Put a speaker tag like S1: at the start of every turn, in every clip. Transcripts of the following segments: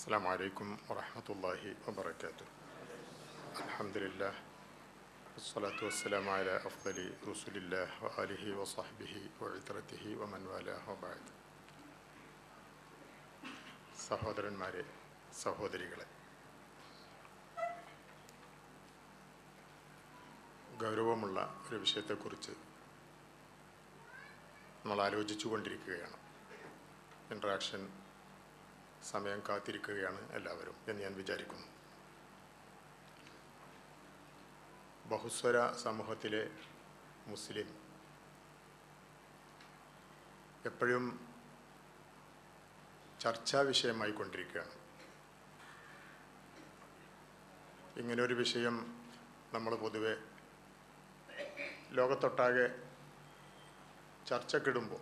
S1: السلام عليكم ورحمة الله وبركاته الحمد لله والصلاة والسلام على أفضل رسل الله وآله وصحبه وعترته ومن والاه وبعد സഹോദരന്മാരെ സഹോദരികളെ ഗൗരവമുള്ള ഒരു വിഷയത്തെക്കുറിച്ച് നമ്മൾ ആലോചിച്ചു കൊണ്ടിരിക്കുകയാണ് ഇൻട്രാക്ഷൻ സമയം കാത്തിരിക്കുകയാണ് എല്ലാവരും എന്ന് ഞാൻ വിചാരിക്കുന്നു. ബഹുസ്വര സമൂഹത്തിലെ മുസ്ലിം എപ്പോഴും ചർച്ചാ വിഷയമായി കൊണ്ടിരിക്കുകയാണ്. ഇങ്ങനൊരു വിഷയം നമ്മൾ പൊതുവെ ലോകത്തൊട്ടാകെ ചർച്ചക്കിടുമ്പോൾ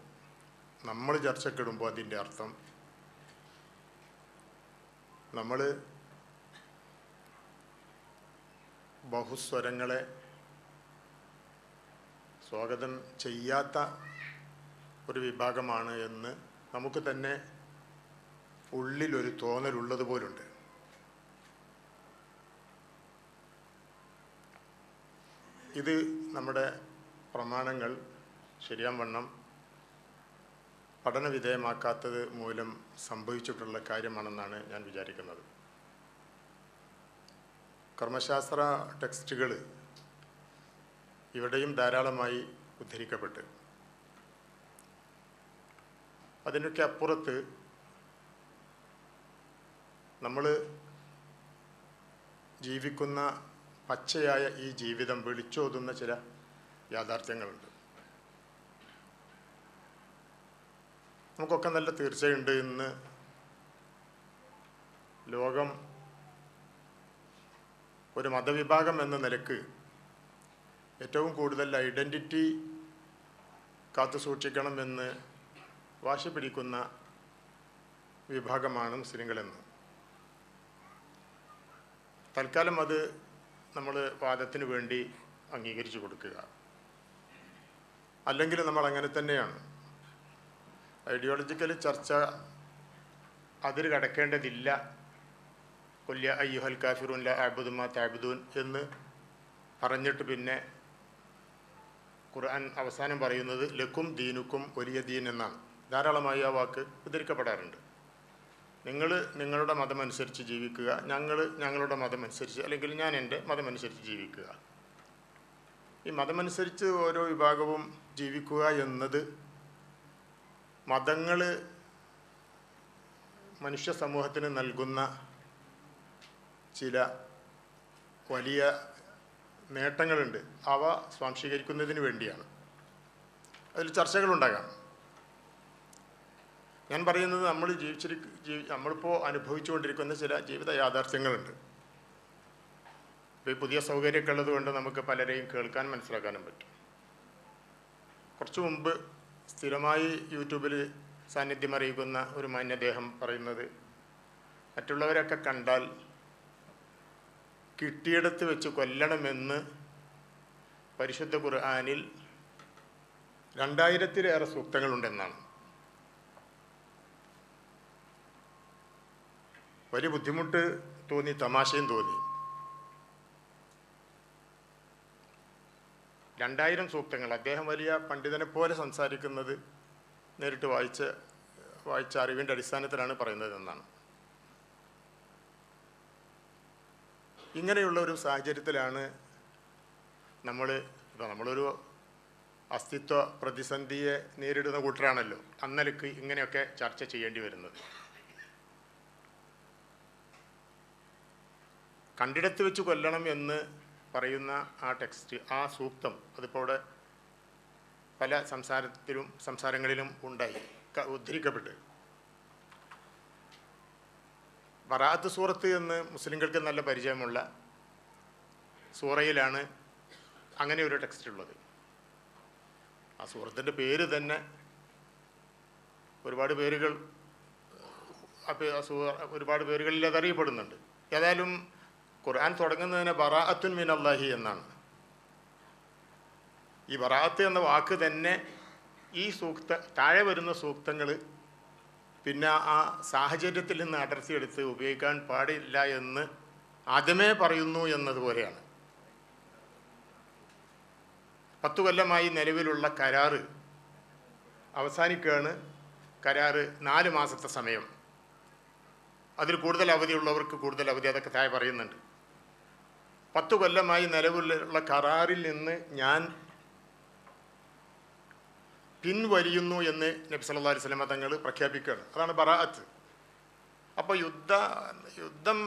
S1: നമ്മൾ ചർച്ചക്കിടുമ്പോൾ അതിന്റെ അർത്ഥം നമ്മൾ ബഹുസ്വരങ്ങളെ സ്വാഗതം ചെയ്യാത്ത ഒരു വിഭാഗമാണ് എന്ന് നമുക്ക് തന്നെ ഉള്ളിലൊരു തോന്നലുള്ളത് പോലുണ്ട്. ഇത് നമ്മുടെ പ്രമാണങ്ങൾ ശരിയാം വണ്ണം പഠന വിധേയമാക്കാത്തത് മൂലം സംഭവിച്ചിട്ടുള്ള കാര്യമാണെന്നാണ് ഞാൻ വിചാരിക്കുന്നത്. കർമ്മശാസ്ത്ര ടെക്സ്റ്റുകൾ ഇവിടെയും ധാരാളമായി ഉദ്ധരിക്കപ്പെട്ട്. അതിനൊക്കെ അപ്പുറത്ത് നമ്മൾ ജീവിക്കുന്ന പച്ചയായ ഈ ജീവിതം വിളിച്ചോതുന്ന ചില യാഥാർത്ഥ്യങ്ങളുണ്ട്. നമുക്കൊക്കെ നല്ല തീർച്ചയുണ്ട് ഇന്ന്. ലോകം ഒരു മതവിഭാഗം എന്ന നിലയ്ക്ക് ഏറ്റവും കൂടുതൽ ഐഡന്റിറ്റി കാത്തു സൂക്ഷിക്കണമെന്ന് വാശി പിടിക്കുന്ന വിഭാഗമാണ് മുസ്ലിങ്ങളെന്ന് തൽക്കാലം അത് നമ്മൾ വാദത്തിന് വേണ്ടി അംഗീകരിച്ചു കൊടുക്കുക. അല്ലെങ്കിൽ നമ്മൾ അങ്ങനെ തന്നെയാണ്. ഐഡിയോളജിക്കൽ ചർച്ച അതിൽ കടക്കേണ്ടതില്ല. കൊല്യ അയ്യുഹൽ കാഫിറുൻ ല ആബുദുമാ താബുദൂൻ എന്ന് പറഞ്ഞിട്ട് പിന്നെ ഖുർആൻ അവസാനം പറയുന്നത് ലക്കും ദീനുക്കും വലിയ ദീൻ എന്നാണ്. ധാരാളമായി ആ വാക്ക് ഉദ്ധരിക്കപ്പെടാറുണ്ട്. നിങ്ങൾ നിങ്ങളുടെ മതമനുസരിച്ച് ജീവിക്കുക ഞങ്ങൾ ഞങ്ങളുടെ മതമനുസരിച്ച് അല്ലെങ്കിൽ ഞാൻ എന്റെ മതമനുസരിച്ച് ജീവിക്കുക. ഈ മതമനുസരിച്ച് ഓരോ വിഭാഗവും ജീവിക്കുക എന്നത് മതങ്ങൾ മനുഷ്യ സമൂഹത്തിന് നൽകുന്ന ചില വലിയ നേട്ടങ്ങളുണ്ട്. അവ സ്വാംശീകരിക്കുന്നതിന് വേണ്ടിയാണ്. അതിൽ ചർച്ചകളുണ്ടാകാം. ഞാൻ പറയുന്നത് നമ്മൾ ജീവിച്ചിരി ജീവി നമ്മളിപ്പോൾ അനുഭവിച്ചുകൊണ്ടിരിക്കുന്ന ചില ജീവിത യാഥാർത്ഥ്യങ്ങളുണ്ട്. ഇപ്പോൾ ഈ പുതിയ സൗകര്യമൊക്കെ ഉള്ളത് കൊണ്ട് നമുക്ക് പലരെയും കേൾക്കാൻ മനസ്സിലാക്കാനും പറ്റും. കുറച്ച് മുമ്പ് സ്ഥിരമായി യൂട്യൂബിൽ സാന്നിധ്യം അറിയിക്കുന്ന ഒരു മാന്യദേഹം പറയുന്നത് മറ്റുള്ളവരൊക്കെ കണ്ടാൽ കിട്ടിയിടത്ത് വെച്ച് കൊല്ലണമെന്ന് പരിശുദ്ധ ഖുർആാനിൽ രണ്ടായിരത്തിലേറെ സൂക്തങ്ങളുണ്ടെന്നാണ്. വലിയ ബുദ്ധിമുട്ട് തോന്നി തമാശയും തോന്നി. രണ്ടായിരം സൂക്തങ്ങൾ. അദ്ദേഹം വലിയ പണ്ഡിതനെ പോലെ സംസാരിക്കുന്നത് നേരിട്ട് വായിച്ച വായിച്ച അറിവിന്റെ അടിസ്ഥാനത്തിലാണ് പറയുന്നത് എന്നാണ്. ഇങ്ങനെയുള്ള ഒരു സാഹചര്യത്തിലാണ് നമ്മൾ നമ്മളൊരു അസ്തിത്വ പ്രതിസന്ധിയെ നേരിടുന്ന കൂട്ടരാണല്ലോ. അന്നലക്ക് ഇങ്ങനെയൊക്കെ ചർച്ച ചെയ്യേണ്ടി വരുന്നത്. കണ്ടിടത്ത് വെച്ച് കൊല്ലണം എന്ന് പറയുന്ന ആ ടെക്സ്റ്റ് ആ സൂക്തം അതിപ്പോൾ ഇവിടെ പല സംസാരത്തിലും സംസാരങ്ങളിലും ഉണ്ടായി ഉദ്ധരിക്കപ്പെട്ട്. വറാത്ത് സൂറത്ത് എന്ന് മുസ്ലിങ്ങൾക്ക് നല്ല പരിചയമുള്ള സൂറയിലാണ് അങ്ങനെ ഒരു ടെക്സ്റ്റ് ഉള്ളത് ആ സൂറത്തിന്റെ പേര് തന്നെ ഒരുപാട് പേരുകൾ ഒരുപാട് പേരുകളിൽ അത് അറിയപ്പെടുന്നുണ്ട് ഏതായാലും ഖുർആൻ തുടങ്ങുന്നതിന് ബറാഅത്തുൻ മിൻ അള്ളാഹി എന്നാണ്. ഈ ബറാഅത്ത് എന്ന വാക്ക് തന്നെ ഈ സൂക്ത താഴെ വരുന്ന സൂക്തങ്ങൾ പിന്നെ ആ സാഹചര്യത്തിൽ നിന്ന് അടർത്തിയെടുത്ത് ഉപയോഗിക്കാൻ പാടില്ല എന്ന് ആദ്യമേ പറയുന്നു എന്നതുപോലെയാണ്. പത്തു കൊല്ലമായി നിലവിലുള്ള കരാറ് അവസാനിക്കുകയാണ്. കരാറ് നാല് മാസത്തെ സമയം. അതിൽ കൂടുതൽ അവധിയുള്ളവർക്ക് കൂടുതൽ അവധി അതൊക്കെ താഴെ പറയുന്നുണ്ട്. പത്തു കൊല്ലമായി നിലവിലുള്ള കരാറിൽ നിന്ന് ഞാൻ പിൻവലിയുന്നു എന്ന് നബി സല്ലല്ലാഹു അലൈഹി സ്വലമ തങ്ങൾ പ്രഖ്യാപിക്കുകയാണ്. അതാണ് ബറാഅത്ത്. അപ്പോൾ യുദ്ധ യുദ്ധം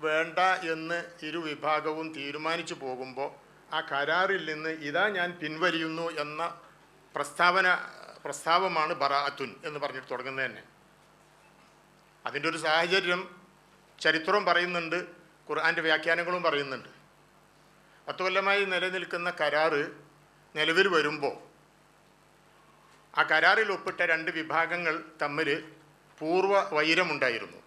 S1: വേണ്ട എന്ന് ഇരു വിഭാഗവും തീരുമാനിച്ചു പോകുമ്പോൾ ആ കരാറിൽ നിന്ന് ഇതാ ഞാൻ പിൻവലിയുന്നു എന്ന പ്രസ്താവന പ്രസ്താവമാണ് ബറാഅത്തുൻ എന്ന് പറഞ്ഞിട്ട് തുടങ്ങുന്നത് തന്നെ. അതിന്റെ ഒരു സാഹചര്യം ചരിത്രം പറയുന്നുണ്ട്. ഖുർആന്റെ വ്യാഖ്യാനങ്ങളും പറയുന്നുണ്ട്. പത്ത് കൊല്ലമായി നിലനിൽക്കുന്ന കരാറ് നിലവിൽ വരുമ്പോൾ ആ കരാറിൽ ഒപ്പിട്ട രണ്ട് വിഭാഗങ്ങൾ തമ്മിൽ പൂർവ വൈരമുണ്ടായിരുന്നു.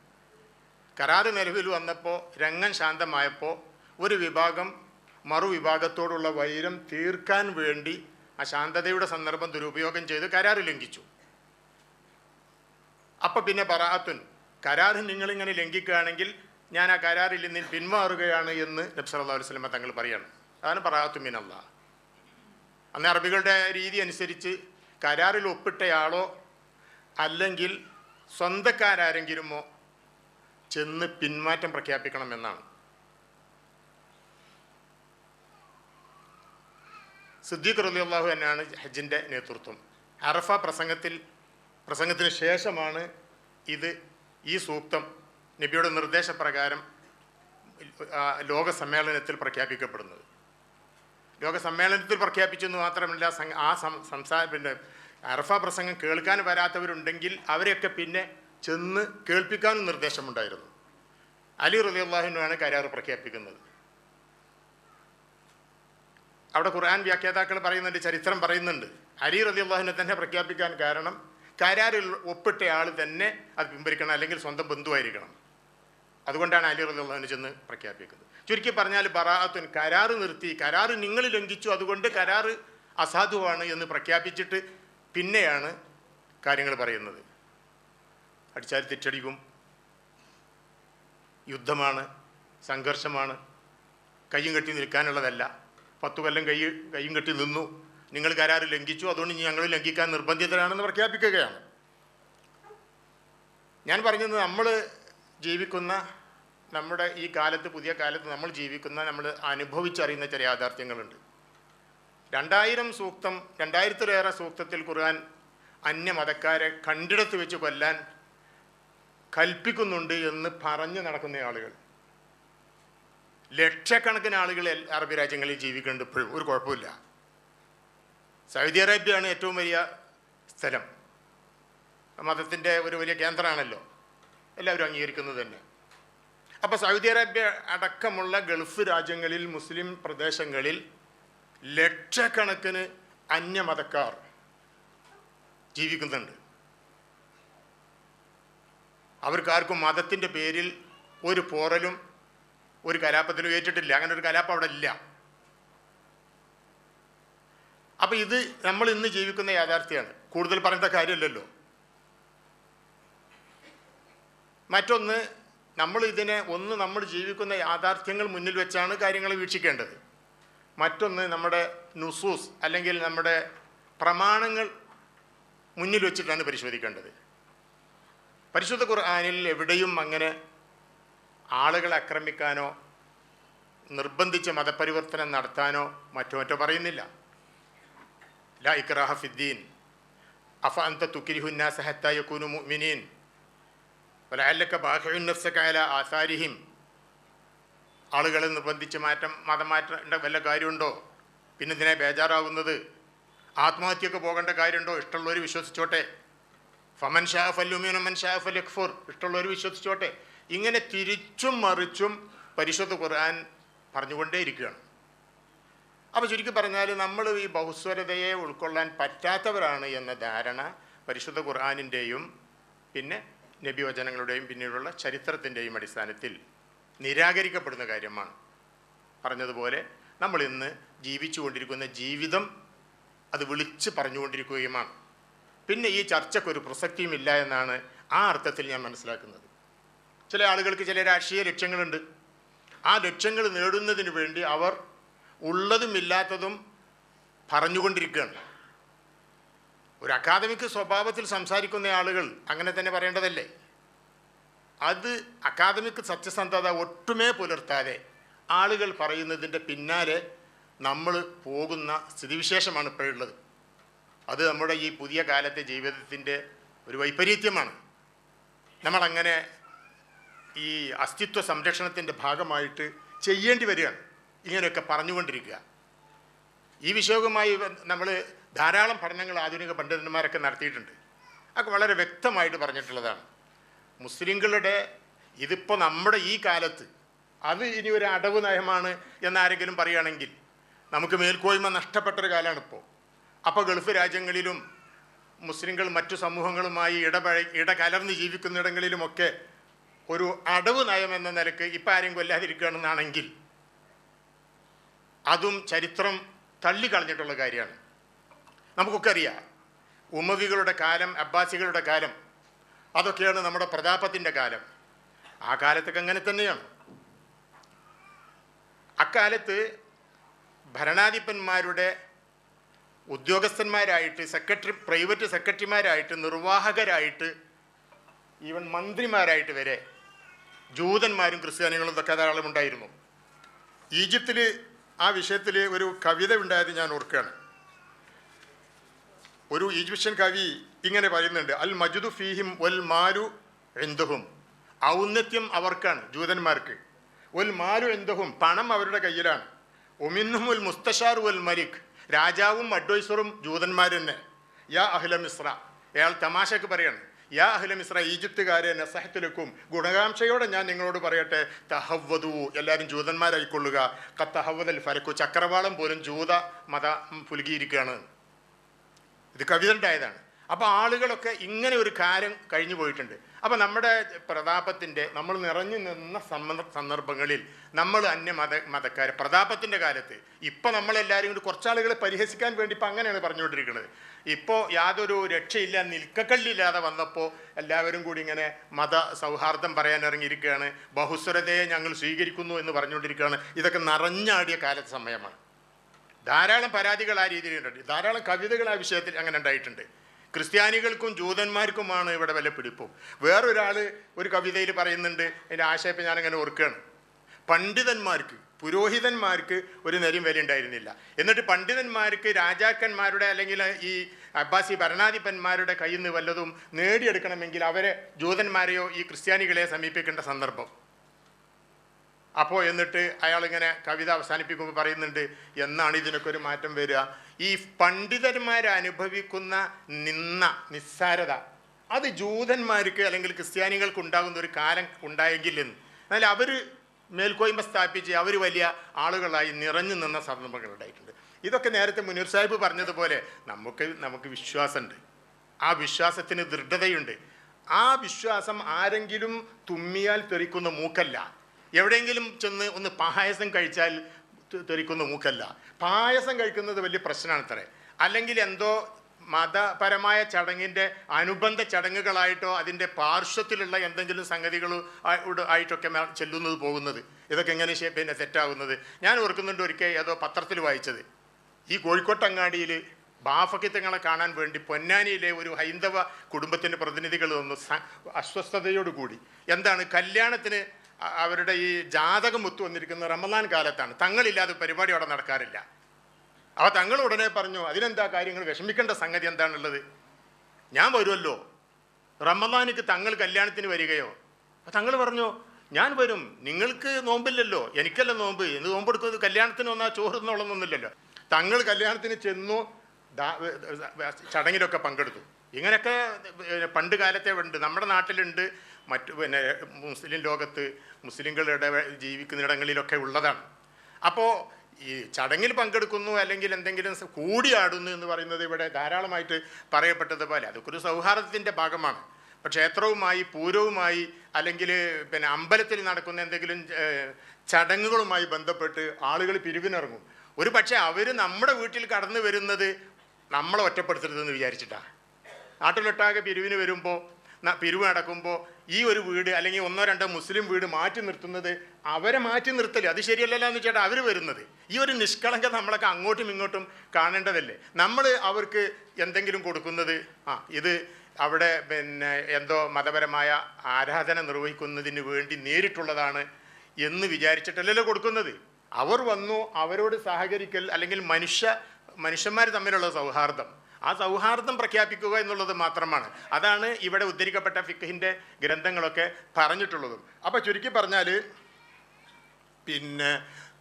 S1: കരാറ് നിലവിൽ വന്നപ്പോൾ രംഗം ശാന്തമായപ്പോൾ ഒരു വിഭാഗം മറുവിഭാഗത്തോടുള്ള വൈരം തീർക്കാൻ വേണ്ടി ആ ശാന്തതയുടെ സന്ദർഭം ദുരുപയോഗം ചെയ്ത് കരാറ് ലംഘിച്ചു. അപ്പം പിന്നെ ബറാത്തുൻ കരാറ് നിങ്ങളിങ്ങനെ ലംഘിക്കുകയാണെങ്കിൽ ഞാൻ ആ കരാറിൽ നിന്ന് പിന്മാറുകയാണ് എന്ന് നബി അലൈഹി വസല്ലമ തങ്ങൾ പറയാണ്. അതാണ് ബറാത്തു മിനല്ല അന്ന് അറബികളുടെ രീതി അനുസരിച്ച് കരാറിൽ ഒപ്പിട്ടയാളോ അല്ലെങ്കിൽ സ്വന്തക്കാരാരെങ്കിലുമോ ചെന്ന് പിന്മാറ്റം പ്രഖ്യാപിക്കണമെന്നാണ് സിദ്ദീഖ് റളിയല്ലാഹു തന്നെയാണ് ഹജ്ജിന്റെ നേതൃത്വം. അറഫ പ്രസംഗത്തിൽ പ്രസംഗത്തിന് ശേഷമാണ് ഇത് ഈ സൂക്തം നബിയുടെ നിർദ്ദേശപ്രകാരം ലോക സമ്മേളനത്തിൽ പ്രഖ്യാപിക്കപ്പെടുന്നത്. ലോക സമ്മേളനത്തിൽ പ്രഖ്യാപിച്ചെന്ന് മാത്രമല്ല ആ സംസാര സംസാ പിന്നെ അറഫ പ്രസംഗം കേൾക്കാൻ വരാത്തവരുണ്ടെങ്കിൽ അവരെയൊക്കെ പിന്നെ ചെന്ന് കേൾപ്പിക്കാനും നിർദ്ദേശമുണ്ടായിരുന്നു. അലി റലിയല്ലാഹുവിനാണ് കരാർ പ്രഖ്യാപിക്കുന്നത്. അവിടെ ഖുർആൻ വ്യാഖ്യാതാക്കൾ പറയുന്നുണ്ട് ചരിത്രം പറയുന്നുണ്ട്. അലി റലിയല്ലാഹുവിനെ തന്നെ പ്രഖ്യാപിക്കാൻ കാരണം കരാറിൽ ഒപ്പിട്ട ആൾ തന്നെ അത് പിൻവലിക്കണം അല്ലെങ്കിൽ സ്വന്തം ബന്ധുവായിരിക്കണം. അതുകൊണ്ടാണ് അലി റലിയല്ലാഹുവിനെ ചെന്ന് പ്രഖ്യാപിക്കുന്നത്. ചുരുക്കി പറഞ്ഞാൽ ബറാഅത്തുൻ കരാറ് നിർത്തി കരാറ് നിങ്ങൾ ലംഘിച്ചു അതുകൊണ്ട് കരാറ് അസാധുവാണ് എന്ന് പ്രഖ്യാപിച്ചിട്ട് പിന്നെയാണ് കാര്യങ്ങൾ പറയുന്നത്. അടിച്ചാൽ തിരിച്ചടിക്കും യുദ്ധമാണ് സംഘർഷമാണ്. കയ്യും കെട്ടി നിൽക്കാനുള്ളതല്ല. പത്തു കൊല്ലം കൈ കയ്യും കെട്ടി നിന്നു. നിങ്ങൾ കരാറ് ലംഘിച്ചു അതുകൊണ്ട് ഞങ്ങൾ ലംഘിക്കാൻ നിർബന്ധിതരാണെന്ന് പ്രഖ്യാപിക്കുകയാണ്. ഞാൻ പറഞ്ഞത് നമ്മൾ ജീവിക്കുന്ന നമ്മുടെ ഈ കാലത്ത് പുതിയ കാലത്ത് നമ്മൾ ജീവിക്കുന്ന നമ്മൾ അനുഭവിച്ചറിയുന്ന ചില യാഥാർത്ഥ്യങ്ങളുണ്ട്. രണ്ടായിരം സൂക്തം രണ്ടായിരത്തിലേറെ സൂക്തത്തിൽ ഖുർആൻ അന്യമതക്കാരെ കണ്ടിടത്ത് വെച്ച് കൊല്ലാൻ കൽപ്പിക്കുന്നുണ്ട് എന്ന് പറഞ്ഞു നടക്കുന്ന ആളുകൾ. ലക്ഷക്കണക്കിന് ആളുകൾ അറബി രാജ്യങ്ങളിൽ ജീവിക്കുന്നുണ്ട് ഇപ്പോഴും. ഒരു കുഴപ്പമില്ല. സൗദി അറേബ്യയാണ് ഏറ്റവും വലിയ സ്ഥലം. മതത്തിന്റെ ഒരു വലിയ കേന്ദ്രമാണല്ലോ. എല്ലാവരും അംഗീകരിക്കുന്നത് തന്നെ. അപ്പോൾ സൗദി അറേബ്യ അടക്കമുള്ള ഗൾഫ് രാജ്യങ്ങളിൽ മുസ്ലിം പ്രദേശങ്ങളിൽ ലക്ഷക്കണക്കിന് അന്യമതക്കാർ ജീവിക്കുന്നുണ്ട്. അവർക്കാർക്കും മതത്തിന്റെ പേരിൽ ഒരു പോറലും ഒരു കലാപത്തിലും ഏറ്റിട്ടില്ല. അങ്ങനെ ഒരു കലാപം അവിടെ ഇല്ല. അപ്പോൾ ഇത് നമ്മൾ ഇന്ന് ജീവിക്കുന്ന യാഥാർത്ഥ്യമാണ്. കൂടുതൽ പറയേണ്ട കാര്യമല്ലല്ലോ. മറ്റൊന്ന് നമ്മൾ ഇതിനെ ഒന്ന് നമ്മൾ ജീവിക്കുന്ന യാഥാർത്ഥ്യങ്ങൾ മുന്നിൽ വെച്ചാണ് കാര്യങ്ങൾ വീക്ഷിക്കേണ്ടത്. മറ്റൊന്ന് നമ്മുടെ നുസൂസ് അല്ലെങ്കിൽ നമ്മുടെ പ്രമാണങ്ങൾ മുന്നിൽ വെച്ചിട്ടാണ് പരിശോധിക്കേണ്ടത്. പരിശുദ്ധ ഖുർആാനിൽ എവിടെയും അങ്ങനെ ആളുകളെ ആക്രമിക്കാനോ നിർബന്ധിച്ച് മതപരിവർത്തനം നടത്താനോ മറ്റോ മറ്റോ പറയുന്നില്ല. ലാ ഇക്രാഹ ഫിദ്ദീൻ അഫ അന്ത തുക്കിരിഹുന്നാസഹത്തായ ഹത്താ യകൂനു മുഅ്മിനീൻ നഫ്സക അലാ ആസാരിഹിം. ആളുകളെ നിർബന്ധിച്ച് മാറ്റം മതം വല്ല കാര്യമുണ്ടോ? പിന്നെ ഇതിനെ ബേജാറാവുന്നത് ആത്മഹത്യക്ക് പോകേണ്ട കാര്യമുണ്ടോ? ഇഷ്ടമുള്ളവർ വിശ്വസിച്ചോട്ടെ. ഫമൻ ഷാ ഫല്ലുമീൻ മൻ ഷാ ഫലക്ഫുർ ഇഷ്ടമുള്ളവർ വിശ്വസിച്ചോട്ടെ. ഇങ്ങനെ തിരിച്ചും മറിച്ചും പരിശുദ്ധ ഖുർആൻ പറഞ്ഞുകൊണ്ടേയിരിക്കുകയാണ് അപ്പോൾ ചുരുക്കി പറഞ്ഞാൽ നമ്മൾ ഈ ബഹുസ്വരതയെ ഉൾക്കൊള്ളാൻ പറ്റാത്തവരാണ് എന്ന ധാരണ പരിശുദ്ധ ഖുർആാനിന്റെയും പിന്നെ നബിവചനങ്ങളുടെയും പിന്നീടുള്ള ചരിത്രത്തിന്റെയും അടിസ്ഥാനത്തിൽ നിരാകരിക്കപ്പെടുന്ന കാര്യമാണ്. പറഞ്ഞതുപോലെ നമ്മൾ ഇന്ന് ജീവിച്ചു കൊണ്ടിരിക്കുന്ന ജീവിതം അത് വിളിച്ച് പറഞ്ഞുകൊണ്ടിരിക്കുകയുമാണ്. പിന്നെ ഈ ചർച്ചയ്ക്കൊരു പ്രസക്തിയുമില്ല എന്നാണ് ആ അർത്ഥത്തിൽ ഞാൻ മനസ്സിലാക്കുന്നത്. ചില ആളുകൾക്ക് ചില രാഷ്ട്രീയ ലക്ഷ്യങ്ങളുണ്ട്. ആ ലക്ഷ്യങ്ങൾ നേടുന്നതിന് വേണ്ടി അവർ ഉള്ളതുമില്ലാത്തതും പറഞ്ഞുകൊണ്ടിരിക്കുകയാണ്. ഒരു അക്കാദമിക് സ്വഭാവത്തിൽ സംസാരിക്കുന്ന ആളുകൾ അങ്ങനെ തന്നെ പറയേണ്ടതല്ലേ? അത് അക്കാദമിക് സത്യസന്ധത ഒട്ടുമേ പുലർത്താതെ ആളുകൾ പറയുന്നതിന്റെ പിന്നാലെ നമ്മൾ പോകുന്ന സ്ഥിതിവിശേഷമാണ് ഇപ്പോഴുള്ളത് അത് നമ്മുടെ ഈ പുതിയ കാലത്തെ ജീവിതത്തിന്റെ ഒരു വൈപരീത്യമാണ്. നമ്മളങ്ങനെ ഈ അസ്തിത്വ സംരക്ഷണത്തിന്റെ ഭാഗമായിട്ട് ചെയ്യേണ്ടി വരികയാണ്. ഇങ്ങനെയൊക്കെ പറഞ്ഞുകൊണ്ടിരിക്കുക. ഈ വിഷയവുമായി നമ്മൾ ധാരാളം പഠനങ്ങൾ ആധുനിക പണ്ഡിതന്മാരൊക്കെ നടത്തിയിട്ടുണ്ട്. അതൊക്കെ വളരെ വ്യക്തമായിട്ട് പറഞ്ഞിട്ടുള്ളതാണ്. മുസ്ലിങ്ങളുടെ ഇതിപ്പോൾ നമ്മുടെ ഈ കാലത്ത് അത് ഇനി ഒരു അടവ് നയമാണ് എന്നാരെങ്കിലും പറയുകയാണെങ്കിൽ നമുക്ക് മേൽക്കോയ്മ നഷ്ടപ്പെട്ടൊരു കാലമാണ് ഇപ്പോൾ അപ്പോൾ ഗൾഫ് രാജ്യങ്ങളിലും മുസ്ലിങ്ങൾ മറ്റു സമൂഹങ്ങളുമായി ഇടപഴ ഇടകലർന്ന് ജീവിക്കുന്നിടങ്ങളിലുമൊക്കെ ഒരു അടവ് നയം എന്ന നിലയ്ക്ക് ഇപ്പം ആരും കൊല്ലാതിരിക്കുകയാണെന്നാണെങ്കിൽ അതും ചരിത്രം തള്ളിക്കളഞ്ഞിട്ടുള്ള കാര്യമാണ്. നമുക്കൊക്കെ അറിയാം. ഉമവികളുടെ കാലം അബ്ബാസികളുടെ കാലം അതൊക്കെയാണ് നമ്മുടെ പ്രതാപത്തിന്റെ കാലം. ആ കാലത്തൊക്കെ അങ്ങനെ തന്നെയാണ്. അക്കാലത്ത് ഭരണാധിപന്മാരുടെ ഉദ്യോഗസ്ഥന്മാരായിട്ട് സെക്രട്ടറി പ്രൈവറ്റ് സെക്രട്ടറിമാരായിട്ട് നിർവാഹകരായിട്ട് ഈവൻ മന്ത്രിമാരായിട്ട് വരെ ജൂതന്മാരും ക്രിസ്ത്യാനികളും ഇതൊക്കെ ധാരാളം ഉണ്ടായിരുന്നു. ഈജിപ്തിൽ ആ വിഷയത്തിൽ ഒരു കവിത ഉണ്ടായത് ഞാൻ ഓർക്കുകയാണ്. ഒരു ഈജിപ്ഷ്യൻ കവി ഇങ്ങനെ പറയുന്നുണ്ട് അൽ മജുദു ഫീഹിം വൽ മാരു എന്തുഹും ഔന്നത്യം അവർക്കാണ് ജൂതന്മാർക്ക്. വൽ മാരു എന്തുഹും പണം അവരുടെ കയ്യിലാണ്. ഒമിന്നും ഉൽ മുസ്തഷാർ വൽ മരിഖ് രാജാവും അഡ്വൈസറും ജൂതന്മാർ തന്നെ. യാ അഹ്ല മിശ്ര അയാൾ തമാശക്ക് പറയാണ് യാ അഹ്ല മിശ്ര ഈജിപ്തുകാരെ നസഹത്തിലേക്കും. ഗുണകാംക്ഷയോടെ ഞാൻ നിങ്ങളോട് പറയട്ടെ തഹവ്വതു എല്ലാവരും ജൂതന്മാരായിക്കൊള്ളുക. കത്തഹവദൽ ഫരക്കു ചക്രവാളം പോലും ജൂത മത പുലുകിയിരിക്കുകയാണ് ഇത് കവിത ഉണ്ടായതാണ് അപ്പോൾ ആളുകളൊക്കെ ഇങ്ങനെ ഒരു കാര്യം കഴിഞ്ഞു പോയിട്ടുണ്ട്. അപ്പോൾ നമ്മുടെ പ്രതാപത്തിന്റെ നമ്മൾ നിറഞ്ഞു നിന്ന സന്ദർഭങ്ങളിൽ നമ്മൾ അന്യ മത മതക്കാരെ പ്രതാപത്തിന്റെ കാലത്ത് ഇപ്പോൾ നമ്മളെല്ലാവരും കൂടി കുറച്ചാളുകളെ പരിഹസിക്കാൻ വേണ്ടി ഇപ്പം അങ്ങനെയാണ് പറഞ്ഞുകൊണ്ടിരിക്കുന്നത്. ഇപ്പോൾ യാതൊരു രക്ഷയില്ല നിൽക്കക്കള്ളില്ലാതെ വന്നപ്പോൾ എല്ലാവരും കൂടി ഇങ്ങനെ മത സൗഹാർദ്ദം പറയാൻ ഇറങ്ങിയിരിക്കുകയാണ്. ബഹുസ്വരതയെ ഞങ്ങൾ സ്വീകരിക്കുന്നു എന്ന് പറഞ്ഞുകൊണ്ടിരിക്കുകയാണ്. ഇതൊക്കെ നിറഞ്ഞാടിയ കാലത്ത് സമയമാണ്. ധാരാളം പരാതികൾ ആ രീതിയിലുണ്ട് ധാരാളം കവിതകൾ ആ വിഷയത്തിൽ അങ്ങനെ ഉണ്ടായിട്ടുണ്ട്. ക്രിസ്ത്യാനികൾക്കും ജൂതന്മാർക്കുമാണ് ഇവിടെ വില പിടിപ്പും. വേറൊരാൾ ഒരു കവിതയിൽ പറയുന്നുണ്ട് എന്റെ ആശയപ്പം ഞാനങ്ങനെ ഓർക്കുകയാണ്. പണ്ഡിതന്മാർക്ക് പുരോഹിതന്മാർക്ക് ഒരു നെരും വില ഉണ്ടായിരുന്നില്ല. എന്നിട്ട് പണ്ഡിതന്മാർക്ക് രാജാക്കന്മാരുടെ അല്ലെങ്കിൽ ഈ അബ്ബാസി ഭരണാധിപന്മാരുടെ കയ്യിൽ നിന്ന് വല്ലതും നേടിയെടുക്കണമെങ്കിൽ അവരെ ജൂതന്മാരെയോ ഈ ക്രിസ്ത്യാനികളെ സമീപിക്കേണ്ട സന്ദർഭം. അപ്പോൾ എന്നിട്ട് അയാളിങ്ങനെ കവിത അവസാനിപ്പിക്കുമ്പോൾ പറയുന്നുണ്ട് എന്നാണ് ഇതിനൊക്കെ ഒരു മാറ്റം വരിക? ഈ പണ്ഡിതന്മാർ അനുഭവിക്കുന്ന നിന്ന നിസ്സാരത അത് ജൂതന്മാർക്ക് അല്ലെങ്കിൽ ക്രിസ്ത്യാനികൾക്ക് ഉണ്ടാകുന്ന ഒരു കാലം ഉണ്ടായെങ്കിൽ എന്ന് എന്നാൽ അവർ മേൽക്കോയ്മ സ്ഥാപിച്ച് അവർ വലിയ ആളുകളായി നിറഞ്ഞു നിന്ന സന്ദർഭങ്ങൾ ഉണ്ടായിട്ടുണ്ട്. ഇതൊക്കെ നേരത്തെ മുനീർ സാഹിബ് പറഞ്ഞതുപോലെ നമുക്ക് നമുക്ക് വിശ്വാസമുണ്ട്. ആ വിശ്വാസത്തിന് ദൃഢതയുണ്ട്. ആ വിശ്വാസം ആരെങ്കിലും തുമ്മിയാൽ തെറിക്കുന്ന മൂക്കല്ല. എവിടെയെങ്കിലും ചെന്ന് ഒന്ന് പായസം കഴിച്ചാൽ തെറിക്കുന്ന മൂക്കല്ല. പായസം കഴിക്കുന്നത് വലിയ പ്രശ്നമാണ് അത്രേ അല്ലെങ്കിൽ എന്തോ മതപരമായ ചടങ്ങിന്റെ അനുബന്ധ ചടങ്ങുകളായിട്ടോ അതിന്റെ പാർശ്വത്തിലുള്ള എന്തെങ്കിലും സംഗതികളോ ആയിട്ടൊക്കെ ചെല്ലുന്നത് പോകുന്നത്. ഇതൊക്കെ എങ്ങനെ പിന്നെ തെറ്റാവുന്നത് ഞാൻ ഓർക്കുന്നുണ്ട് ഒരിക്കൽ ഏതോ പത്രത്തിൽ വായിച്ചത്. ഈ കോഴിക്കോട്ടങ്ങാടിയിൽ ബാഫക്കിത്തങ്ങളെ കാണാൻ വേണ്ടി പൊന്നാനിയിലെ ഒരു ഹൈന്ദവ കുടുംബത്തിന്റെ പ്രതിനിധികൾ വന്നു അസ്വസ്ഥതയോടുകൂടി. എന്താണ്? കല്യാണത്തിന് അവരുടെ ഈ ജാതകം ഒത്തു വന്നിരിക്കുന്ന റമദാൻ കാലത്താണ്. തങ്ങളില്ലാതെ പരിപാടി അവിടെ നടക്കാറില്ല. അവ തങ്ങൾ ഉടനെ പറഞ്ഞു അതിനെന്താ കാര്യങ്ങൾ? വിഷമിക്കേണ്ട സംഗതി എന്താണുള്ളത്? ഞാൻ വരുമല്ലോ റമദാനിക്ക് തങ്ങൾ കല്യാണത്തിന് വരികയോ? അപ്പം തങ്ങൾ പറഞ്ഞു ഞാൻ വരും. നിങ്ങൾക്ക് നോമ്പില്ലല്ലോ. എനിക്കല്ല നോമ്പ്. എന്ന് നോമ്പ് എടുക്കുന്നത് കല്യാണത്തിന് വന്നാൽ ചോറ് എന്നുള്ളതൊന്നുമില്ലല്ലോ തങ്ങൾ കല്യാണത്തിന് ചെന്നു ചടങ്ങിലൊക്കെ പങ്കെടുത്തു. ഇങ്ങനെയൊക്കെ പണ്ട് കാലത്തെ ഉണ്ട്. നമ്മുടെ നാട്ടിലുണ്ട്. മറ്റു പിന്നെ മുസ്ലിം ലോകത്ത് മുസ്ലിങ്ങളുടെ ജീവിക്കുന്നിടങ്ങളിലൊക്കെ ഉള്ളതാണ്. അപ്പോൾ ഈ ചടങ്ങിൽ പങ്കെടുക്കുന്നു അല്ലെങ്കിൽ എന്തെങ്കിലും കൂടിയാടുന്നു എന്ന് പറയുന്നത് ഇവിടെ ധാരാളമായിട്ട് പറയപ്പെട്ടതുപോലെ അതൊക്കെ ഒരു സൗഹാർദ്ദത്തിന്റെ ഭാഗമാണ്. ഇപ്പോൾ ക്ഷേത്രവുമായി പൂരവുമായി അല്ലെങ്കിൽ പിന്നെ അമ്പലത്തിൽ നടക്കുന്ന എന്തെങ്കിലും ചടങ്ങുകളുമായി ബന്ധപ്പെട്ട് ആളുകൾ പിരിവിനിറങ്ങും. ഒരു പക്ഷേ അവർ നമ്മുടെ വീട്ടിൽ കടന്നു വരുന്നത് നമ്മളെ ഒറ്റപ്പെടുത്തരുതെന്ന് വിചാരിച്ചിട്ടാണ് നാട്ടിലൊട്ടാകെ പിരിവിന് വരുമ്പോൾ പിരിവ് നടക്കുമ്പോൾ ഈ ഒരു വീട് അല്ലെങ്കിൽ ഒന്നോ രണ്ടോ മുസ്ലിം വീട് മാറ്റി നിർത്തുന്നത് അവരെ മാറ്റി നിർത്തൽ. അത് ശരിയല്ലല്ലോ എന്ന് ചേട്ടാ അവർ വരുന്നത്. ഈ ഒരു നിഷ്കളങ്കത നമ്മളൊക്കെ അങ്ങോട്ടും ഇങ്ങോട്ടും കാണേണ്ടതല്ലേ? നമ്മൾ അവർക്ക് എന്തെങ്കിലും കൊടുക്കുന്നത് ആ ഇത് അവിടെ പിന്നെ എന്തോ മതപരമായ ആരാധന നിർവഹിക്കുന്നതിന് വേണ്ടി നേരിട്ടുള്ളതാണ് എന്ന് വിചാരിച്ചിട്ടല്ലല്ലോ കൊടുക്കുന്നത്. അവർ വന്നു അവരോട് സഹകരിക്കൽ അല്ലെങ്കിൽ മനുഷ്യ മനുഷ്യന്മാർ തമ്മിലുള്ള സൗഹാർദ്ദം. ആ സൗഹാർദ്ദം പ്രഖ്യാപിക്കുക എന്നുള്ളത് മാത്രമാണ്. അതാണ് ഇവിടെ ഉദ്ധരിക്കപ്പെട്ട ഫിഖിന്റെ ഗ്രന്ഥങ്ങളൊക്കെ പറഞ്ഞിട്ടുള്ളതും. അപ്പോൾ ചുരുക്കി പറഞ്ഞാൽ പിന്നെ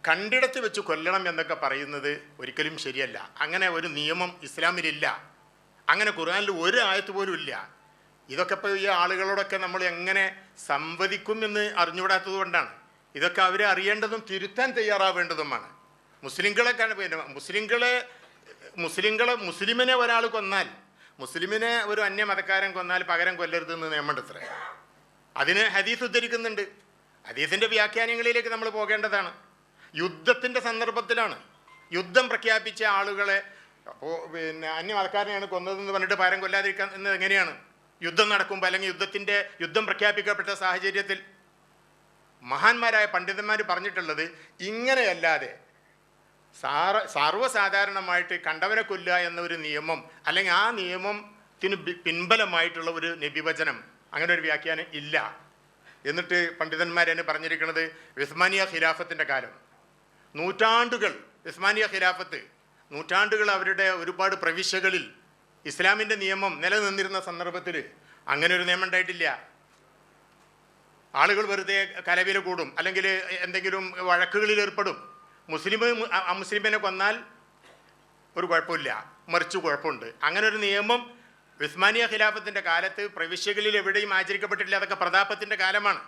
S1: കണ്ടിടത്ത് വെച്ച് കൊല്ലണം എന്നൊക്കെ പറയുന്നത് ഒരിക്കലും ശരിയല്ല. അങ്ങനെ ഒരു നിയമം ഇസ്ലാമിലില്ല. അങ്ങനെ ഖുർആാനിൽ ഒരു ആയത്ത് പോലും ഇല്ല. ഇതൊക്കെ ഇപ്പോൾ ഈ ആളുകളോടൊക്കെ നമ്മൾ എങ്ങനെ സംവദിക്കും എന്ന് അറിഞ്ഞുകൂടാത്തത് കൊണ്ടാണ്. ഇതൊക്കെ അവരെ അറിയേണ്ടതും തിരുത്താൻ തയ്യാറാവേണ്ടതുമാണ്. മുസ്ലിങ്ങളെ പിന്നെ മുസ്ലിങ്ങളെ മുസ്ലിങ്ങളെ മുസ്ലിമിനെ ഒരാൾ കൊന്നാൽ മുസ്ലിമിനെ ഒരു അന്യമതക്കാരൻ കൊന്നാൽ പകരം കൊല്ലരുതെന്ന് നിയമമുണ്ട് ഇത്ര അതിന് ഹദീസ് ഉദ്ധരിക്കുന്നുണ്ട്. ഹദീസിന്റെ വ്യാഖ്യാനങ്ങളിലേക്ക് നമ്മൾ പോകേണ്ടതാണ്. യുദ്ധത്തിന്റെ സന്ദർഭത്തിലാണ്. യുദ്ധം പ്രഖ്യാപിച്ച ആളുകളെ അപ്പോൾ പിന്നെ അന്യമതക്കാരനെയാണ് കൊന്നതെന്ന് പറഞ്ഞിട്ട് പകരം കൊല്ലാതിരിക്കാൻ എന്ന് എങ്ങനെയാണ്? യുദ്ധം നടക്കുമ്പോൾ അല്ലെങ്കിൽ യുദ്ധത്തിന്റെ യുദ്ധം പ്രഖ്യാപിക്കപ്പെട്ട സാഹചര്യത്തിൽ മഹാന്മാരായ പണ്ഡിതന്മാർ പറഞ്ഞിട്ടുള്ളത് ഇങ്ങനെയല്ലാതെ സാറ സർവസാധാരണമായിട്ട് കണ്ടവനെ കൊല്ലുക എന്നൊരു നിയമം അല്ലെങ്കിൽ ആ നിയമത്തിന് പിൻബലമായിട്ടുള്ള ഒരു നബിവചനം അങ്ങനെ ഒരു വ്യാഖ്യാനം ഇല്ല. എന്നിട്ട് പണ്ഡിതന്മാരെന്നെ പറഞ്ഞിരിക്കുന്നത് ഉസ്മാനിയ ഖിലാഫത്തിന്റെ കാലം. നൂറ്റാണ്ടുകൾ ഉസ്മാനിയ ഖിലാഫത്ത് നൂറ്റാണ്ടുകൾ അവരുടെ ഒരുപാട് പ്രവിശ്യകളിൽ ഇസ്ലാമിന്റെ നിയമം നിലനിന്നിരുന്ന സന്ദർഭത്തിൽ അങ്ങനെ ഒരു നിയമം ഉണ്ടായിട്ടില്ല. ആളുകൾ വെറുതെ കലവില കൂടും അല്ലെങ്കിൽ എന്തെങ്കിലും വഴക്കുകളിൽ ഏർപ്പെടും. മുസ്ലിം മുസ്ലിമിനെ കൊന്നാൽ ഒരു കുഴപ്പമില്ല. മറിച്ച് കുഴപ്പമുണ്ട്. അങ്ങനെ ഒരു നിയമം ഉസ്മാനിയ ഖിലാഫത്തിന്റെ കാലത്ത് പ്രവിശ്യകളിൽ എവിടെയും ആചരിക്കപ്പെട്ടിട്ടില്ല. അതൊക്കെ പ്രതാപത്തിന്റെ കാലമാണ്.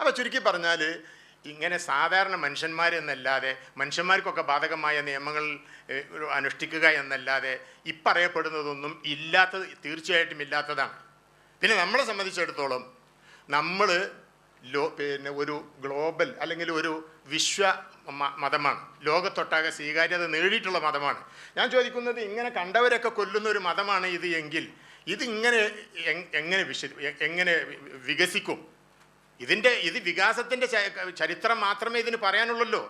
S1: അപ്പോൾ ചുരുക്കി പറഞ്ഞാൽ ഇങ്ങനെ സാധാരണ മനുഷ്യന്മാരെന്നല്ലാതെ മനുഷ്യന്മാർക്കൊക്കെ ബാധകമായ നിയമങ്ങൾ അനുഷ്ഠിക്കുക എന്നല്ലാതെ ഇപ്പറയപ്പെടുന്നതൊന്നും ഇല്ലാത്തത് തീർച്ചയായിട്ടും ഇല്ലാത്തതാണ്. പിന്നെ നമ്മളെ സംബന്ധിച്ചിടത്തോളം നമ്മൾ ലോ പിന്നെ ഒരു ഗ്ലോബൽ അല്ലെങ്കിൽ ഒരു വിശ്വ മതമാണ്. ലോകത്തൊട്ടാകെ സ്വീകാര്യത നേടിയിട്ടുള്ള മതമാണ്. ഞാൻ ചോദിക്കുന്നത് ഇങ്ങനെ കണ്ടവരൊക്കെ കൊല്ലുന്ന ഒരു മതമാണ് ഇത് എങ്കിൽ ഇതിങ്ങനെ എങ്ങനെ വിശ എങ്ങനെ വികസിക്കും? ഇതിന്റെ ഇത് വികാസത്തിന്റെ ചരിത്രം മാത്രമേ ഇതിന് പറയാനുള്ളല്ലോ.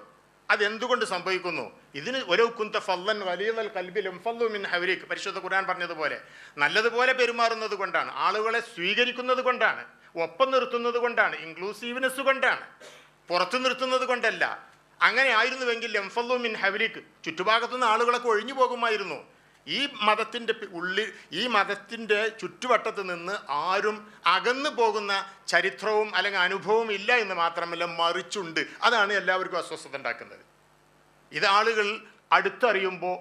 S1: അതെന്തുകൊണ്ട് സംഭവിക്കുന്നു? ഇതിന് ഒരു കുന്ത ഫല്ലൻ വലിയ കൽബിലും ഫല്ലു മിൻ പരിശുദ്ധ ഖുർആൻ പറഞ്ഞതുപോലെ നല്ലതുപോലെ പെരുമാറുന്നത് കൊണ്ടാണ് ആളുകളെ സ്വീകരിക്കുന്നത് കൊണ്ടാണ്. ഒപ്പം നിർത്തുന്നത് കൊണ്ടാണ് ഇൻക്ലൂസീവ്നെസ് കൊണ്ടാണ്. പുറത്തു നിർത്തുന്നത് കൊണ്ടല്ല. അങ്ങനെ ആയിരുന്നുവെങ്കിൽ എംഫല്ലോ മിൻ ഹവരീഖ് ചുറ്റുഭാഗത്തുനിന്ന് ആളുകളൊക്കെ ഒഴിഞ്ഞു പോകുമായിരുന്നു. ഈ മതത്തിന്റെ ഉള്ളിൽ ഈ മതത്തിന്റെ ചുറ്റുവട്ടത്ത് നിന്ന് ആരും അകന്നു പോകുന്ന ചരിത്രവും അല്ലെങ്കിൽ അനുഭവവും ഇല്ല എന്ന് മാത്രമല്ല മറിച്ചുണ്ട്. അതാണ് എല്ലാവർക്കും അസ്വസ്ഥത ഉണ്ടാക്കുന്നത്. ഇത് ആളുകൾ അടുത്തറിയുമ്പോൾ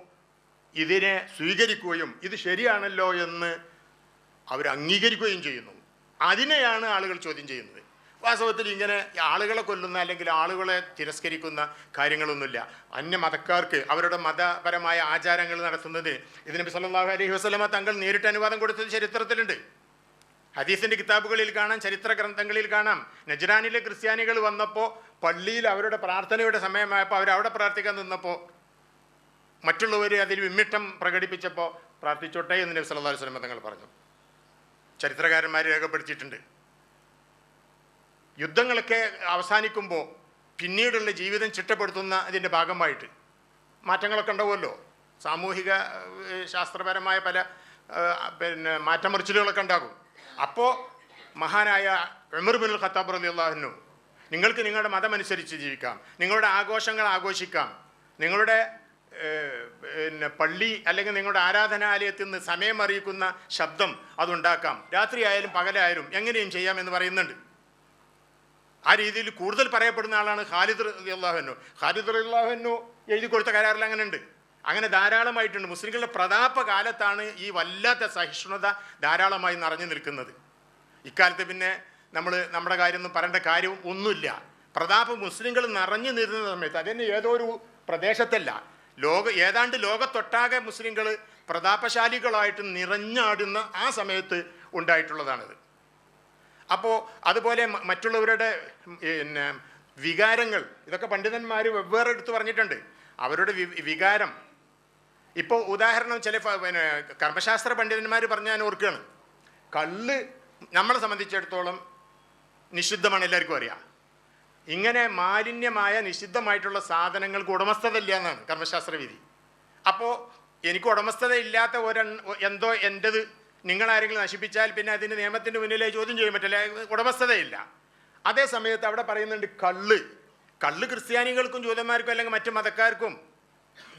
S1: ഇതിനെ സ്വീകരിക്കുകയും ഇത് ശരിയാണല്ലോ എന്ന് അവർ അംഗീകരിക്കുകയും ചെയ്യുന്നു. അതിനെയാണ് ആളുകൾ ചോദ്യം ചെയ്യുന്നത്. വാസ്തവത്തിൽ ഇങ്ങനെ ആളുകളെ കൊല്ലുന്ന അല്ലെങ്കിൽ ആളുകളെ തിരസ്കരിക്കുന്ന കാര്യങ്ങളൊന്നുമില്ല. അന്യ മതക്കാർക്ക് അവരുടെ മതപരമായ ആചാരങ്ങൾ നടത്തുന്നത് ഇതിന് നബി സല്ലല്ലാഹു അലൈഹി വസ്ലമ തങ്ങൾ നേരിട്ട് അനുവാദം കൊടുത്തത് ചരിത്രത്തിലുണ്ട്. ഹദീസിന്റെ കിതാബുകളിൽ കാണാം ചരിത്ര ഗ്രന്ഥങ്ങളിൽ കാണാം. നജ്റാനിലെ ക്രിസ്ത്യാനികൾ വന്നപ്പോൾ പള്ളിയിൽ അവരുടെ പ്രാർത്ഥനയുടെ സമയമായപ്പോൾ അവർ അവിടെ പ്രാർത്ഥിക്കാൻ നിന്നപ്പോൾ മറ്റുള്ളവർ അതിൽ വിമ്മിട്ടം പ്രകടിപ്പിച്ചപ്പോൾ പ്രാർത്ഥിച്ചോട്ടെ എന്ന് നബി സല്ലാ അലൈഹി വസല്ലമ തങ്ങൾ പറഞ്ഞു. ചരിത്രകാരന്മാർ രേഖപ്പെടുത്തിയിട്ടുണ്ട്. യുദ്ധങ്ങളൊക്കെ അവസാനിക്കുമ്പോൾ പിന്നീടുള്ള ജീവിതം ചിട്ടപ്പെടുത്തുന്ന അതിന്റെ ഭാഗമായിട്ട് മാറ്റങ്ങളൊക്കെ ഉണ്ടാവുമല്ലോ. സാമൂഹിക ശാസ്ത്രപരമായ പല പിന്നെ മാറ്റമറിച്ചിലുകളൊക്കെ ഉണ്ടാകും. അപ്പോൾ മഹാനായ ഉമർ ബിൻ ഖത്താബ് റലി അള്ളാഹുനു നിങ്ങൾക്ക് നിങ്ങളുടെ മതമനുസരിച്ച് ജീവിക്കാം. നിങ്ങളുടെ ആഘോഷങ്ങൾ ആഘോഷിക്കാം. നിങ്ങളുടെ പിന്നെ പള്ളി അല്ലെങ്കിൽ നിങ്ങളുടെ ആരാധനാലയത്തിൽ നിന്ന് സമയം അറിയിക്കുന്ന ശബ്ദം അതുണ്ടാക്കാം. രാത്രിയായാലും പകലായാലും എങ്ങനെയും ചെയ്യാം എന്ന് പറയുന്നുണ്ട്. ആ രീതിയിൽ കൂടുതൽ പറയപ്പെടുന്ന ആളാണ് ഖാലിദ് അള്ളാഹുനു ഖാലിദ് അള്ളാഹുനു എഴുതി കൊടുത്ത കരാറിൽ അങ്ങനെ ഉണ്ട് അങ്ങനെ ധാരാളമായിട്ടുണ്ട്. മുസ്ലിങ്ങളുടെ പ്രതാപ കാലത്താണ് ഈ വല്ലാത്ത സഹിഷ്ണുത ധാരാളമായി നിറഞ്ഞു നിൽക്കുന്നത്. ഇക്കാലത്ത് പിന്നെ നമ്മൾ നമ്മുടെ കാര്യമൊന്നും പറയേണ്ട കാര്യവും ഒന്നുമില്ല. പ്രതാപ മുസ്ലിങ്ങൾ നിറഞ്ഞു നിരുന്ന സമയത്ത് അതിന് ഏതോ ഒരു പ്രദേശത്തല്ല. ലോക ഏതാണ്ട് ലോകത്തൊട്ടാകെ മുസ്ലിങ്ങൾ പ്രതാപശാലികളായിട്ട് നിറഞ്ഞാടുന്ന ആ സമയത്ത് ഉണ്ടായിട്ടുള്ളതാണിത്. അപ്പോൾ അതുപോലെ മറ്റുള്ളവരുടെ പിന്നെ വികാരങ്ങൾ ഇതൊക്കെ പണ്ഡിതന്മാർ വെവ്വേറെ എടുത്തു പറഞ്ഞിട്ടുണ്ട്. അവരുടെ വികാരം. ഇപ്പോൾ ഉദാഹരണം ചില പിന്നെ കർമ്മശാസ്ത്ര പണ്ഡിതന്മാർ പറഞ്ഞാൽ ഞാൻ ഓർക്കുകയാണ് കള്ള് നമ്മളെ സംബന്ധിച്ചിടത്തോളം നിഷിദ്ധമാണ് എല്ലാവർക്കും അറിയാം. ഇങ്ങനെ മാലിന്യമായ നിഷിദ്ധമായിട്ടുള്ള സാധനങ്ങൾക്ക് ഉടമസ്ഥത ഇല്ല എന്നാണ് കർമ്മശാസ്ത്ര വിധി അപ്പോൾ എനിക്ക് ഉടമസ്ഥത ഇല്ലാത്ത ഒരു എന്തോ എന്റെത് നിങ്ങളാരെങ്കിലും നശിപ്പിച്ചാൽ പിന്നെ അതിന് നിയമത്തിന്റെ മുന്നിലേ ചോദ്യം ചെയ്യാൻ പറ്റില്ല ഉടമസ്ഥതയില്ല. അതേ സമയത്ത് അവിടെ പറയുന്നുണ്ട് കള്ള്. കള്ള് ക്രിസ്ത്യാനികൾക്കും ജൂതന്മാർക്കും അല്ലെങ്കിൽ മറ്റു മതക്കാർക്കും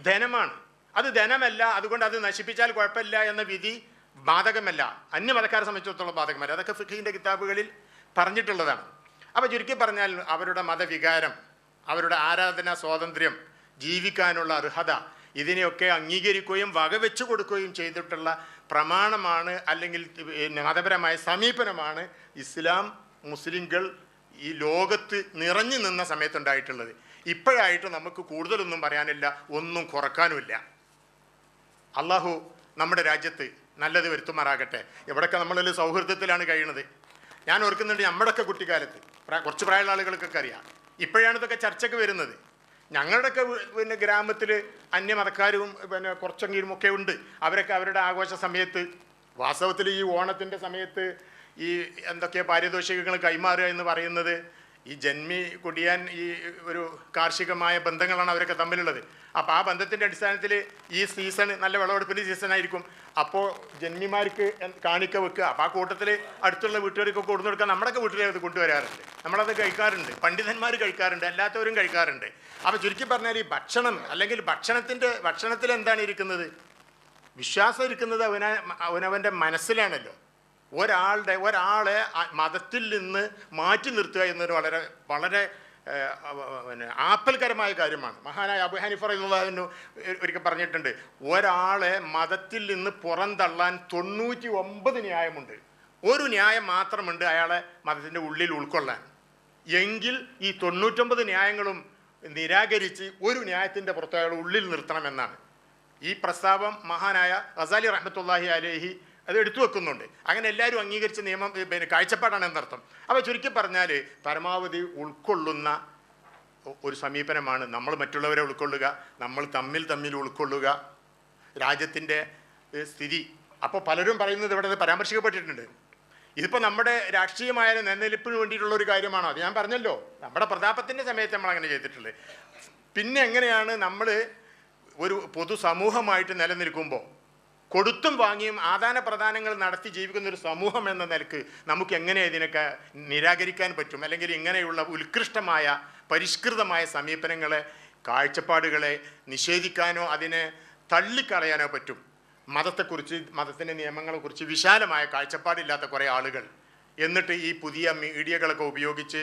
S1: ധനമാണ്. അത് ധനമല്ല അതുകൊണ്ട് അത് നശിപ്പിച്ചാൽ കുഴപ്പമില്ല എന്ന വിധി ബാധകമല്ല. അന്യ മതക്കാരെ സംബന്ധിച്ചിടത്തോളം ബാധകമല്ല. അതൊക്കെ ഫിഖിന്റെ കിതാബുകളിൽ പറഞ്ഞിട്ടുള്ളതാണ്. അപ്പോൾ ചുരുക്കി പറഞ്ഞാൽ അവരുടെ മതവികാരം അവരുടെ ആരാധനാ സ്വാതന്ത്ര്യം ജീവിക്കാനുള്ള അർഹത ഇതിനെയൊക്കെ അംഗീകരിക്കുകയും വകവെച്ചു കൊടുക്കുകയും ചെയ്തിട്ടുള്ള പ്രമാണമാണ് അല്ലെങ്കിൽ മതപരമായ സമീപനമാണ് ഇസ്ലാം മുസ്ലിങ്ങൾ ഈ ലോകത്ത് നിറഞ്ഞു നിന്ന സമയത്തുണ്ടായിട്ടുള്ളത്. ഇപ്പോഴായിട്ട് നമുക്ക് കൂടുതലൊന്നും പറയാനില്ല ഒന്നും കുറക്കാനുമില്ല. അള്ളാഹു നമ്മുടെ രാജ്യത്ത് നല്ലത് വരുത്തുമാറാകട്ടെ. ഇവിടെയൊക്കെ നമ്മളൊരു സൗഹൃദത്തിലാണ് കഴിയുന്നത് ഞാൻ ഓർക്കുന്നുണ്ട് നമ്മുടെയൊക്കെ കുട്ടിക്കാലത്ത്. കുറച്ച് പ്രായമുള്ള ആളുകൾക്കൊക്കെ അറിയാം. ഇപ്പോഴാണ് ഇതൊക്കെ ചർച്ചയ്ക്ക് വരുന്നത്. ഞങ്ങളുടെയൊക്കെ പിന്നെ ഗ്രാമത്തിൽ അന്യമതക്കാരും പിന്നെ കുറച്ചെങ്കിലും ഒക്കെ ഉണ്ട്. അവരൊക്കെ അവരുടെ ആഘോഷ സമയത്ത് വാസ്തവത്തിൽ ഈ ഓണത്തിന്റെ സമയത്ത് ഈ എന്തൊക്കെ പാരിതോഷികങ്ങൾ കൈമാറുക എന്ന് പറയുന്നത് ഈ ജന്മി കുടിയാൻ ഈ ഒരു കാർഷികമായ ബന്ധങ്ങളാണ് അവരൊക്കെ തമ്മിലുള്ളത്. അപ്പോൾ ആ ബന്ധത്തിന്റെ അടിസ്ഥാനത്തിൽ ഈ സീസൺ നല്ല വിളവെടുപ്പിന്റെ സീസൺ ആയിരിക്കും. അപ്പോൾ ജന്മിമാർക്ക് കാണിക്ക വെക്കുക. അപ്പോൾ ആ കൂട്ടത്തിൽ അടുത്തുള്ള വീട്ടുകാർക്കൊക്കെ കൊടുത്തു കൊടുക്കാൻ നമ്മുടെയൊക്കെ വീട്ടിലേക്ക് അത് കൊണ്ടുവരാറുണ്ട്. നമ്മളത് കഴിക്കാറുണ്ട്. പണ്ഡിതന്മാർ കഴിക്കാറുണ്ട്. അല്ലാത്തവരും കഴിക്കാറുണ്ട്. അപ്പോൾ ചുരുക്കി പറഞ്ഞാൽ ഈ ഭക്ഷണം അല്ലെങ്കിൽ ഭക്ഷണത്തിന്റെ ഭക്ഷണത്തിൽ എന്താണ് ഇരിക്കുന്നത്? വിശ്വാസം ഇരിക്കുന്നത് അവന അവനവന്റെ മനസ്സിലാണല്ലോ. ഒരാളുടെ ഒരാളെ മതത്തിൽ നിന്ന് മാറ്റി നിർത്തുക എന്നൊരു വളരെ വളരെ പിന്നെ ആപ്പൽക്കരമായ കാര്യമാണ്. മഹാനായ അബു ഹനീഫ എന്നുള്ളതിന് ഒരിക്കൽ പറഞ്ഞിട്ടുണ്ട് ഒരാളെ മതത്തിൽ നിന്ന് പുറന്തള്ളാൻ തൊണ്ണൂറ്റി ഒമ്പത് ന്യായമുണ്ട്. ഒരു ന്യായം മാത്രമുണ്ട് അയാളെ മതത്തിന്റെ ഉള്ളിൽ ഉൾക്കൊള്ളാൻ. എങ്കിൽ ഈ തൊണ്ണൂറ്റൊമ്പത് ന്യായങ്ങളും നിരാകരിച്ച് ഒരു ന്യായത്തിന്റെ പുറത്ത് അയാൾ ഉള്ളിൽ നിർത്തണമെന്നാണ് ഈ പ്രസ്താവം മഹാനായ റസാലി റഹ്മത്തുല്ലാഹി അലേഹി അത് എടുത്തു വെക്കുന്നുണ്ട്. അങ്ങനെ എല്ലാവരും അംഗീകരിച്ച നിയമം പിന്നെ കാഴ്ചപ്പാടാണ് എന്നർത്ഥം. അപ്പോൾ ചുരുക്കി പറഞ്ഞാൽ പരമാവധി ഉൾക്കൊള്ളുന്ന ഒരു സമീപനമാണ് നമ്മൾ മറ്റുള്ളവരെ ഉൾക്കൊള്ളുക നമ്മൾ തമ്മിൽ തമ്മിൽ ഉൾക്കൊള്ളുക രാജ്യത്തിന്റെ സ്ഥിതി. അപ്പോൾ പലരും പറയുന്നത് ഇവിടെ പരാമർശിക്കപ്പെട്ടിട്ടുണ്ട്. ഇതിപ്പോൾ നമ്മുടെ രാഷ്ട്രീയമായ നിലനിൽപ്പിന് വേണ്ടിയിട്ടുള്ള ഒരു കാര്യമാണോ? അത് ഞാൻ പറഞ്ഞല്ലോ. നമ്മുടെ പ്രതാപത്തിന്റെ സമയത്ത് നമ്മൾ അങ്ങനെ ചെയ്തിട്ടുള്ളത് പിന്നെ എങ്ങനെയാണ് നമ്മൾ ഒരു പൊതുസമൂഹമായിട്ട് നിലനിൽക്കുമ്പോൾ കൊടുത്തും വാങ്ങിയും ആദാന പ്രദാനങ്ങൾ നടത്തി ജീവിക്കുന്ന ഒരു സമൂഹം എന്ന നിലയ്ക്ക് നമുക്ക് എങ്ങനെ ഇതിനൊക്കെ നിരാകരിക്കാൻ പറ്റും? അല്ലെങ്കിൽ ഇങ്ങനെയുള്ള ഉത്കൃഷ്ടമായ പരിഷ്കൃതമായ സമീപനങ്ങളെ കാഴ്ചപ്പാടുകളെ നിഷേധിക്കാനോ അതിനെ തള്ളിക്കളയാനോ പറ്റും? മതത്തെക്കുറിച്ച് മതത്തിന്റെ നിയമങ്ങളെക്കുറിച്ച് വിശാലമായ കാഴ്ചപ്പാടില്ലാത്ത കുറേ ആളുകൾ. എന്നിട്ട് ഈ പുതിയ മീഡിയകളൊക്കെ ഉപയോഗിച്ച്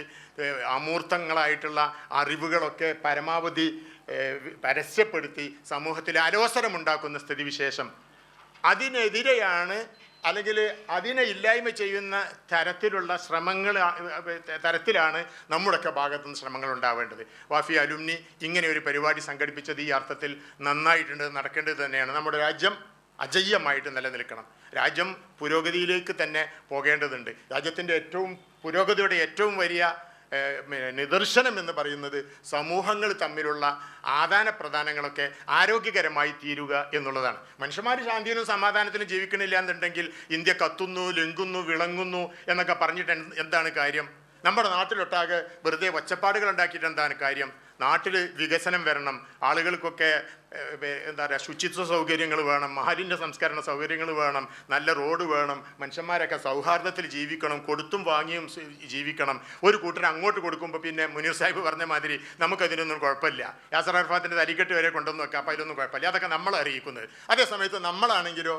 S1: അമൂർത്തങ്ങളായിട്ടുള്ള അറിവുകളൊക്കെ പരമാവധി പരസ്യപ്പെടുത്തി സമൂഹത്തിൽ അലോസരമുണ്ടാക്കുന്ന സ്ഥിതിവിശേഷം അതിനെതിരെയാണ് അല്ലെങ്കിൽ അതിനെ ഇല്ലായ്മ ചെയ്യുന്ന തരത്തിലുള്ള ശ്രമങ്ങൾ തരത്തിലാണ് നമ്മുടെയൊക്കെ ഭാഗത്തു നിന്ന് ശ്രമങ്ങൾ ഉണ്ടാവേണ്ടത്. വാഫി അലുമിനി ഇങ്ങനെ ഒരു പരിപാടി സംഘടിപ്പിച്ചത് ഈ അർത്ഥത്തിൽ നന്നായിട്ടുണ്ട് നടക്കേണ്ടത് തന്നെയാണ്. നമ്മുടെ രാജ്യം അജയ്യമായിട്ട് നിലനിൽക്കണം. രാജ്യം പുരോഗതിയിലേക്ക് തന്നെ പോകേണ്ടതുണ്ട്. രാജ്യത്തിന്റെ ഏറ്റവും പുരോഗതിയുടെ ഏറ്റവും വലിയ നിദർശനം എന്ന് പറയുന്നത് സമൂഹങ്ങൾ തമ്മിലുള്ള ആദാന പ്രദാനങ്ങളൊക്കെ ആരോഗ്യകരമായി തീരുക എന്നുള്ളതാണ്. മനുഷ്യന്മാർ ശാന്തിയിലും സമാധാനത്തിലും ജീവിക്കണില്ല എന്നുണ്ടെങ്കിൽ ഇന്ത്യ കത്തുന്നു ലിങ്കുന്നു വിളങ്ങുന്നു എന്നൊക്കെ പറഞ്ഞിട്ട് എന്താണ് കാര്യം? നമ്മുടെ നാട്ടിലൊട്ടാകെ വെറുതെ ഒച്ചപ്പാടുകൾ ഉണ്ടാക്കിയിട്ട് എന്താണ് കാര്യം? നാട്ടിൽ വികസനം വരണം ആളുകൾക്കൊക്കെ എന്താ പറയുക ശുചിത്വ സൗകര്യങ്ങൾ വേണം മാലിന്യ സംസ്കരണ സൗകര്യങ്ങൾ വേണം നല്ല റോഡ് വേണം മനുഷ്യന്മാരൊക്കെ സൗഹാർദ്ദത്തിൽ ജീവിക്കണം കൊടുത്തും വാങ്ങിയും ജീവിക്കണം. ഒരു കൂട്ടർ അങ്ങോട്ട് കൊടുക്കുമ്പോൾ പിന്നെ മുനീർ സാഹിബ് പറഞ്ഞ മാതിരി നമുക്കതിനൊന്നും കുഴപ്പമില്ല. യാസർ അർഫാത്തിന്റെ തരിക്കെട്ട് വരെ കൊണ്ടുവന്ന് വെക്കാം അപ്പോൾ അതിലൊന്നും കുഴപ്പമില്ല. അതൊക്കെ നമ്മൾ അറിയിക്കുന്നത്. അതേസമയത്ത് നമ്മളാണെങ്കിലോ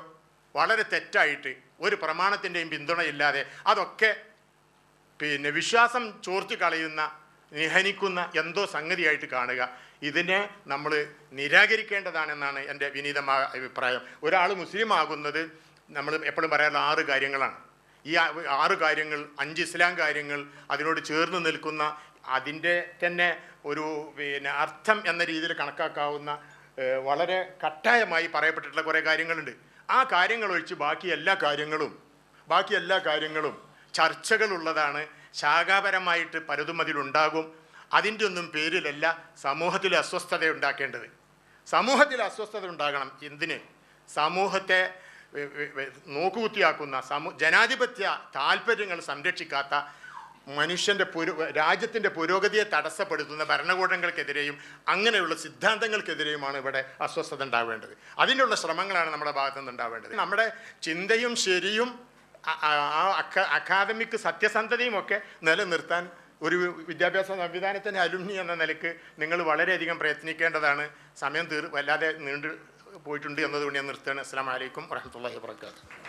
S1: വളരെ തെറ്റായിട്ട് ഒരു പ്രമാണത്തിന്റെയും പിന്തുണയില്ലാതെ അതൊക്കെ പിന്നെ വിശ്വാസം ചോർത്തി കളയുന്ന നിഹനിക്കുന്ന എന്തോ സംഗതിയായിട്ട് കാണുക. ഇതിനെ നമ്മൾ നിരാകരിക്കേണ്ടതാണെന്നാണ് എന്റെ വിനീതമായ അഭിപ്രായം. ഒരാൾ മുസ്ലിം ആകുന്നത് നമ്മൾ എപ്പോഴും പറയാനുള്ള ആറ് കാര്യങ്ങളാണ്. ഈ ആറ് കാര്യങ്ങൾ അഞ്ച് ഇസ്ലാം കാര്യങ്ങൾ അതിനോട് ചേർന്ന് നിൽക്കുന്ന അതിന്റെ തന്നെ ഒരു പിന്നെ അർത്ഥം എന്ന രീതിയിൽ കണക്കാക്കാവുന്ന വളരെ കട്ടായമായി പറയപ്പെട്ടിട്ടുള്ള കുറേ കാര്യങ്ങളുണ്ട്. ആ കാര്യങ്ങൾ ഒഴിച്ച് ബാക്കി എല്ലാ കാര്യങ്ങളും ബാക്കി എല്ലാ കാര്യങ്ങളും ചർച്ചകളുള്ളതാണ് ശാഖാപരമായിട്ട് പലതും അതിലുണ്ടാകും അതിന്റെ ഒന്നും പേരിലല്ല സമൂഹത്തിൽ അസ്വസ്ഥത ഉണ്ടാക്കേണ്ടത്. സമൂഹത്തിൽ അസ്വസ്ഥത ഉണ്ടാകണം. എന്തിന്? സമൂഹത്തെ നോക്കുകുത്തിയാക്കുന്ന സമൂ ജനാധിപത്യ താല്പര്യങ്ങൾ സംരക്ഷിക്കാത്ത മനുഷ്യന്റെ പുരോ രാജ്യത്തിന്റെ പുരോഗതിയെ തടസ്സപ്പെടുത്തുന്ന ഭരണകൂടങ്ങൾക്കെതിരെയും അങ്ങനെയുള്ള സിദ്ധാന്തങ്ങൾക്കെതിരെയുമാണ് ഇവിടെ അസ്വസ്ഥത ഉണ്ടാവേണ്ടത്. അതിനുള്ള ശ്രമങ്ങളാണ് നമ്മുടെ ഭാഗത്തു നിന്ന് ഉണ്ടാവേണ്ടത് നമ്മുടെ ചിന്തയും ശരിയും ആ- ആ- ആ അക്ക അക്കാദമിക് സത്യസന്ധതയും ഒക്കെ നിലനിർത്താൻ ഒരു വിദ്യാഭ്യാസ സംവിധാനത്തിന്റെ അലുമിനി എന്ന നിലയ്ക്ക് നിങ്ങൾ വളരെയധികം പ്രയത്നിക്കേണ്ടതാണ്. സമയം തീർ വല്ലാതെ നീണ്ടു പോയിട്ടുണ്ട് എന്നതുകൊണ്ട് ഞാൻ നിർത്തുകയാണ്. അസ്സാം വലൈക്കും വരഹമുല്ലാ വാബർക്കാത്തു